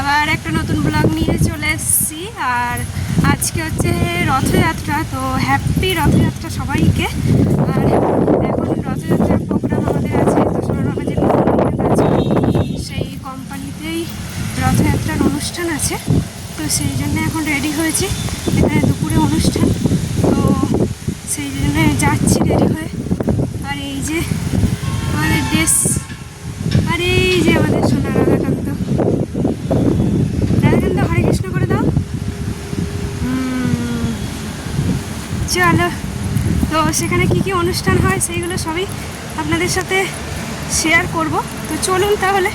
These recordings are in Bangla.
আবার একটা নতুন ব্লগ নিয়ে চলে এসেছি। আর আজকে হচ্ছে রথযাত্রা, তো হ্যাপি রথযাত্রা সবাইকে। আর এখন রথযাত্রার প্রোগ্রাম আমাদের আছে দোসরা যে আছে। সেই কোম্পানিতেই রথযাত্রার অনুষ্ঠান আছে। তো সেই জন্য এখন রেডি হয়েছি, এখানে দুপুরে অনুষ্ঠান। তো সেই জন্য যাচ্ছি রেডি হয়ে। আর এই যে আমাদের ড্রেস আর এই যে আমাদের সোনা রাধাকান্ত রাধাকান্ত হরে কৃষ্ণ করে দাও উম, চলো তো সেখানে কি কি অনুষ্ঠান হয়, সেইগুলো সবই আপনাদের সাথে শেয়ার করব। তো চলুন তাহলে।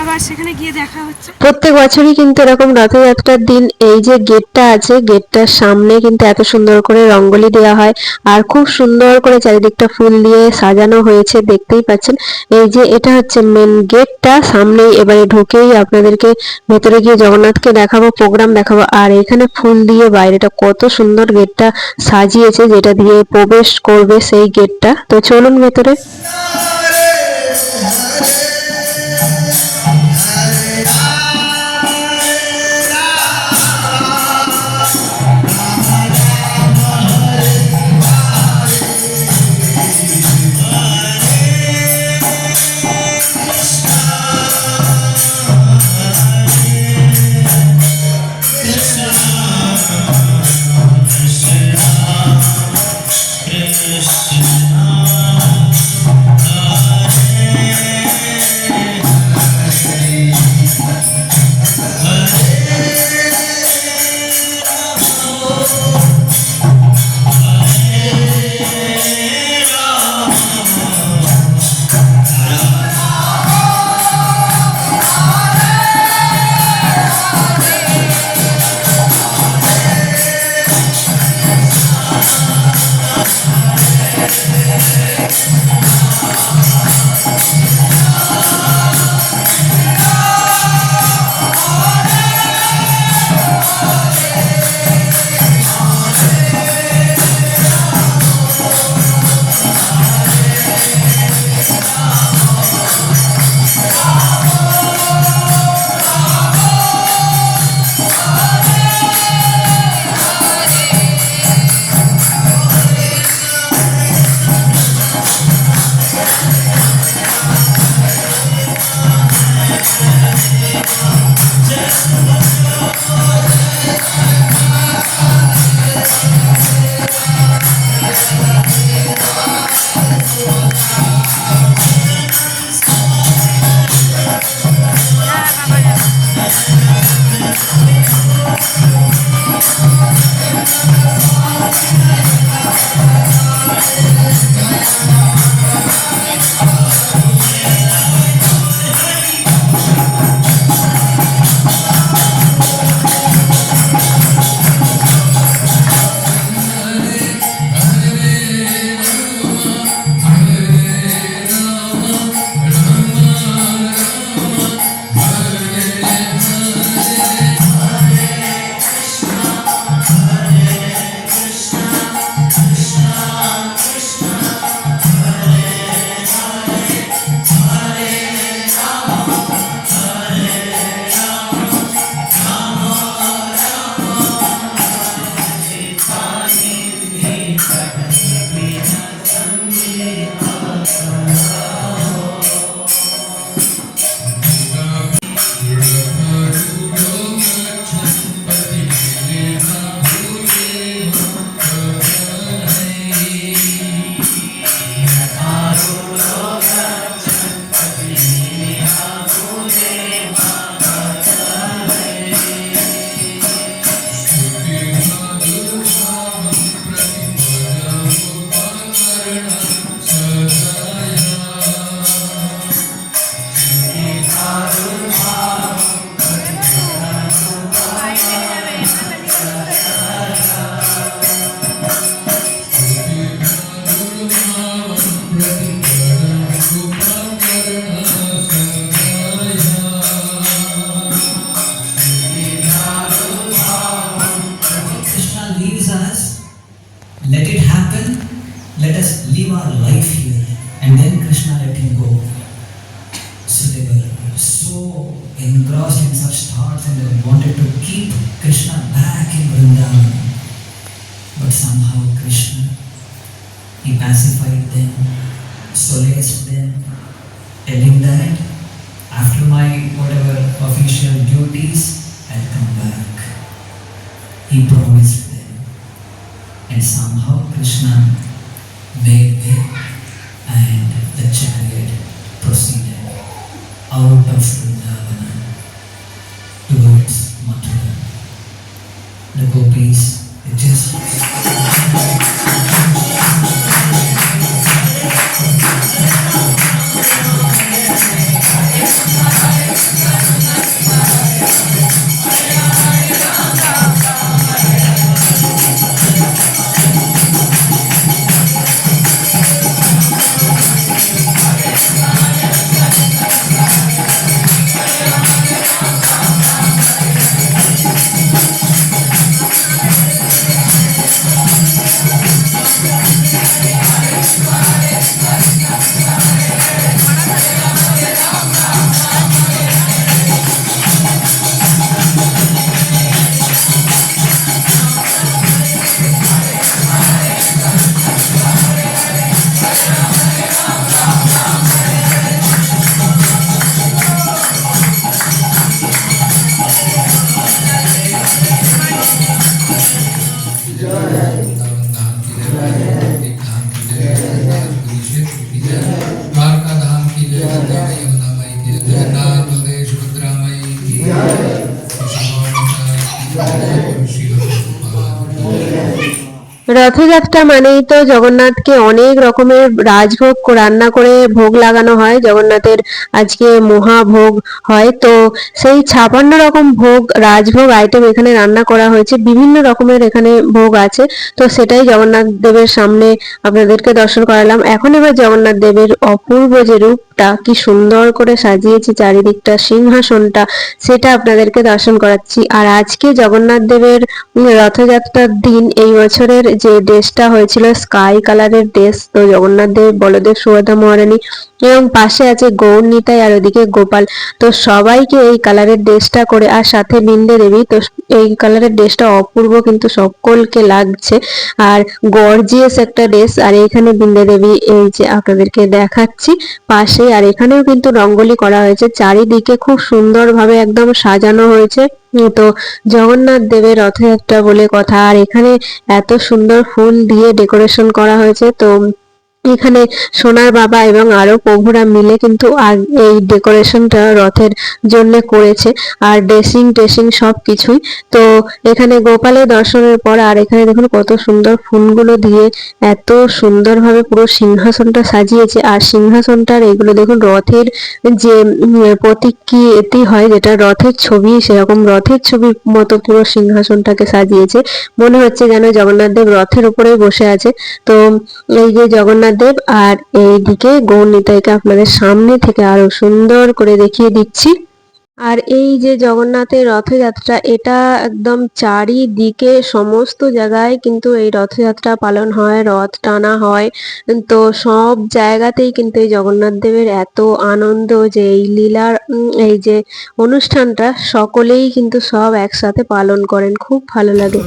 আবার সেখানে গিয়ে দেখা হচ্ছে। প্রত্যেক বছরই কিন্তু এরকম রথযাত্রার দিন এই যে গেটটা আছে গেটটার সামনে কিন্তু এত সুন্দর করে রঙ্গোলি দেওয়া হয় আর খুব সুন্দর করে চারিদিকটা ফুল দিয়ে সাজানো হয়েছে দেখতেই পাচ্ছেন। এই যে এটা হচ্ছে মেন গেটটা সামনেই এবারে ঢুকেই আপনাদেরকে ভেতরে গিয়ে জগন্নাথকে দেখাবো প্রোগ্রাম দেখাবো। আর এখানে ফুল দিয়ে বাইরেটা কত সুন্দর গেটটা সাজিয়েছে যেটা দিয়ে প্রবেশ করবে সেই গেটটা। তো চলুন ভেতরে। Somehow Krishna, he pacified them, solaced them, telling that after my whatever official duties, I'll come back. He promised them. And somehow Krishna made way Rathyatra মানেই তো জগন্নাথকে অনেক রকমের রাজভোগ রান্না করে ভোগ লাগানো হয়। জগন্নাথের আজকে মহাভোগ হয়। তো সেই ছাপান্ন রকম ভোগ, রাজভোগ আইটেম এখানে রান্না করা হয়েছে। বিভিন্ন রকমের এখানে ভোগ আছে। তো সেটাই জগন্নাথ দেবের সামনে আপনাদেরকে দর্শন করালাম। এখন এবার জগন্নাথ দেবের অপূর্ব যে রূপটা, কি সুন্দর করে সাজিয়েছে চারিদিকটা, সিংহাসনটা, সেটা আপনাদেরকে দর্শন করাচ্ছি। আর আজকে জগন্নাথ দেবের রথযাত্রার দিন, এই বছরের যে ড্রেসটা হয়েছিল স্কাই কালারের ড্রেস তো জগন্নাথ দেব, বলদেব, সুভদ্রা মহারানী এবং পাশে আছে গৌর, নিতাই আর ওদিকে গোপাল। তো সবাইকে এই কালারের ড্রেসটা করে আর সাথে বিন্দে দেবী। তো এই কালারের ড্রেসটা অপূর্ব কিন্তু সকলকে লাগছে। আর গর্জিয়াস একটা ড্রেস আর এখানে বিন্দে দেবী, এই যে আপনাদেরকে দেখাচ্ছি পাশে। আর এখানেও কিন্তু রঙ্গোলি করা হয়েছে। চারিদিকে খুব সুন্দরভাবে একদম সাজানো হয়েছে। তো জগন্নাথ দেবের রথযাত্রা বলে কথা। আর এখানে এত সুন্দর ফুল দিয়ে ডেকোরেশন করা হয়েছে, তো এখানে সোনার বাবা এবং আরও প্রভুরা মিলে কিন্তু আগ- এই ডেকোরেশনটা রথের জন্য করেছে আর ড্রেসিং টেসিং সব কিছুই। তো এখানে গোপালের দর্শনের পর আর এখানে দেখুন কত সুন্দর ফুলগুলো দিয়ে এত সুন্দরভাবে পুরো সিংহাসনটা সাজিয়েছে। আর সিংহাসনটার এগুলো দেখুন রথের যে উম, প্রতীকী হয় যেটা রথের ছবি সেরকম রথের ছবির মতো পুরো সিংহাসনটাকে সাজিয়েছে। মনে হচ্ছে যেন জগন্নাথ দেব রথের উপরেই বসে আছে। তো এই যে জগন্নাথ দেব আর এইদিকে গৌর নিতাইকে আপনাদের সামনে থেকে আরও সুন্দর করে দেখিয়ে দিচ্ছি। আর এই যে জগন্নাথের রথযাত্রা, এটা একদম চারিদিকে সমস্ত জায়গায় কিন্তু এই রথযাত্রা পালন হয়, রথ টানা হয়। তো সব জায়গাতেই কিন্তু এই জগন্নাথ দেবের এত আনন্দ যে এই লীলার এই যে অনুষ্ঠানটা সকলেই কিন্তু সব একসাথে পালন করেন। খুব ভালো লাগে।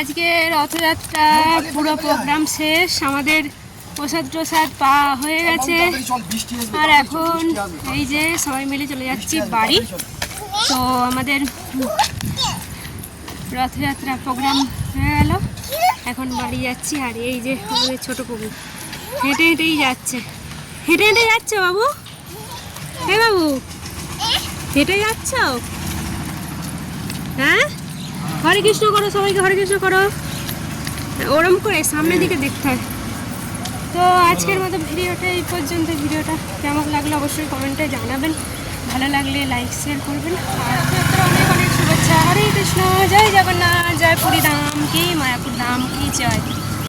আজকে রথযাত্রা, পুরো প্রোগ্রাম শেষ, আমাদের প্রসাদ প্রসাদ পা হয়ে গেছে। আর এখন এই যে সবাই মিলে চলে যাচ্ছি বাড়ি। তো আমাদের রথযাত্রা প্রোগ্রাম হয়ে গেল। এখন বাড়ি যাচ্ছি আর এই যে আমাদের ছোট প্রভু হেঁটে হেঁটেই যাচ্ছে। হেঁটে হেঁটে যাচ্ছ বাবু? হ্যাঁ বাবু, হেঁটে যাচ্ছ? হ্যাঁ? হরে কৃষ্ণ করো, সবাইকে হরে কৃষ্ণ করো। ওরম করে সামনের দিকে দেখতে হয়। তো আজকের মতো ভিডিওটা এই পর্যন্ত। ভিডিওটা কেমন লাগল অবশ্যই কমেন্টে জানাবেন। ভালো লাগলে লাইক শেয়ার করবেন। আর অনেক অনেক শুভেচ্ছা। হরে কৃষ্ণ। জয় জগন্নাথ। জয় পুরী ধাম কি মায়াপুর ধাম। কি জয়।